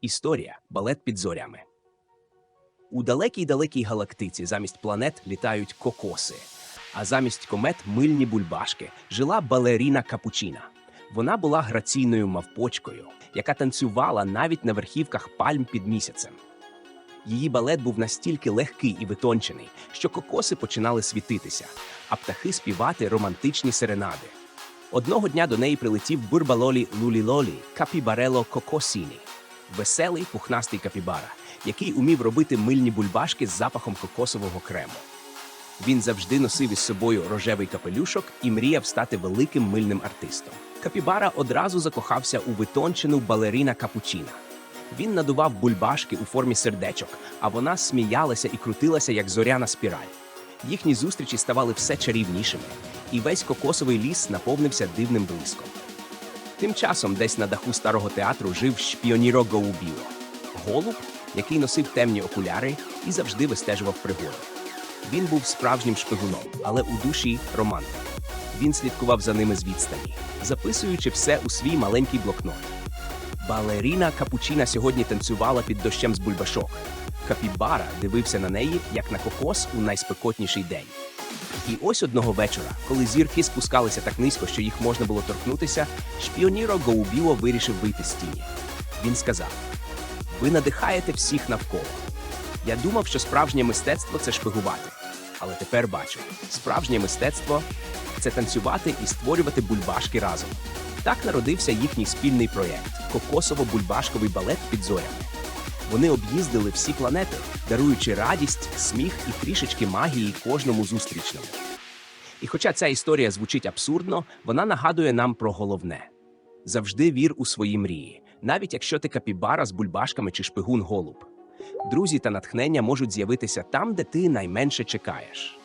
Історія балет під зорями. У далекій далекій галактиці замість планет літають кокоси, а замість комет мильні бульбашки жила балеріна Капучіна. Вона була граційною мавпочкою, яка танцювала навіть на верхівках пальм під місяцем. Її балет був настільки легкий і витончений, що кокоси починали світитися, а птахи співати романтичні серенади. Одного дня до неї прилетів бурбалолі Лулілолі Капібарело Кокосіні, веселий пухнастий капібара, який умів робити мильні бульбашки з запахом кокосового крему. Він завжди носив із собою рожевий капелюшок і мріяв стати великим мильним артистом. Капібара одразу закохався у витончену балеріна Капучіна. Він надував бульбашки у формі сердечок, а вона сміялася і крутилася, як зоряна спіраль. Їхні зустрічі ставали все чарівнішими, і весь кокосовий ліс наповнився дивним блиском. Тим часом десь на даху старого театру жив шпіоніро Гоубіло. Голуб, який носив темні окуляри і завжди вистежував пригоди. Він був справжнім шпигуном, але у душі романтик. Він слідкував за ними з відстані, записуючи все у свій маленький блокнот. Балеріна Капучіна сьогодні танцювала під дощем з бульбашок. Капібара дивився на неї, як на кокос у найспекотніший день. І ось одного вечора, коли зірки спускалися так низько, що їх можна було торкнутися, шпіоніро Гоубіло вирішив вийти з тіні. Він сказав: Ви надихаєте всіх навколо. Я думав, що справжнє мистецтво це шпигувати. Але тепер бачу, справжнє мистецтво це танцювати і створювати бульбашки разом. Так народився їхній спільний проєкт кокосово-бульбашковий балет під зорями. Вони об'їздили всі планети, даруючи радість, сміх і трішечки магії кожному зустрічному. І хоча ця історія звучить абсурдно, вона нагадує нам про головне: завжди вір у свої мрії, навіть якщо ти капібара з бульбашками чи шпигун голуб. Друзі та натхнення можуть з'явитися там, де ти найменше чекаєш.